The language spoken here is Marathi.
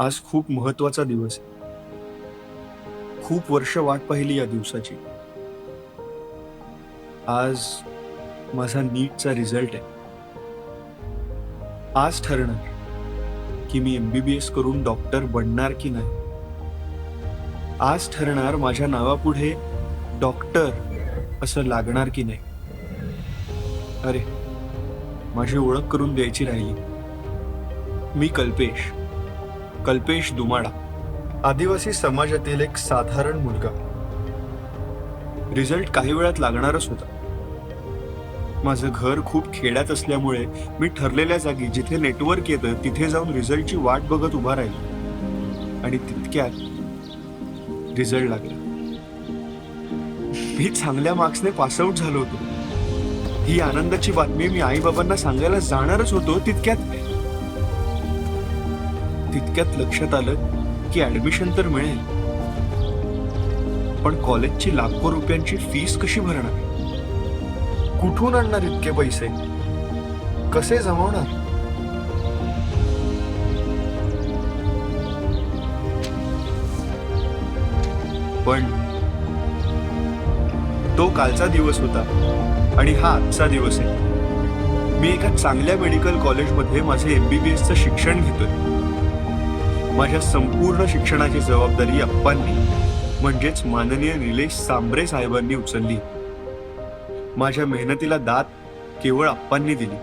आज खूप महत्त्वाचा दिवस आहे. खूप वर्ष वाट पाहिली या दिवसाची. आज माझा नीटचा रिझल्ट आहे. आज ठरणार की मी एमबीबीएस करून डॉक्टर बनणार की नाही. आज ठरणार माझ्या नावापुढे डॉक्टर असं लागणार की नाही. अरे माझी ओळख करून द्यायची राहिली. मी कल्पेश. कल्पेश दुमाडा. आदिवासी समाजातील एक साधारण मुलगा. रिझल्ट काही वेळात लागणारच होता. माझं घर खूप खेड्यात असल्यामुळे मी ठरलेल्या जागी जिथे नेटवर्क येतं तिथे जाऊन रिझल्टची वाट बघत उभा राहिलो. आणि तितक्यात रिझल्ट लागला. मी चांगल्या मार्क्सने पासआउट झालो होतो. ही आनंदाची बातमी मी आई बाबांना सांगायला जाणारच होतो तितक्यात तितक्यात लक्षात आलं की ऍडमिशन तर मिळेल. पण कॉलेजची लाखो रुपयांची फीस कशी भरणार? कुठून आणणार इतके पैसे? कसे जमवणार? पण तो कालचा दिवस होता आणि हा आजचा दिवस आहे. मी एका चांगल्या मेडिकल कॉलेजमध्ये माझे एमबीबीएसचं शिक्षण घेतोय. माझ्या संपूर्ण शिक्षणाची जबाबदारी अप्पांनी म्हणजेच माननीय निलेश सांबरे साहेबांनी उचलली. माझ्या मेहनतीला दाद केवळ अप्पांनी दिली.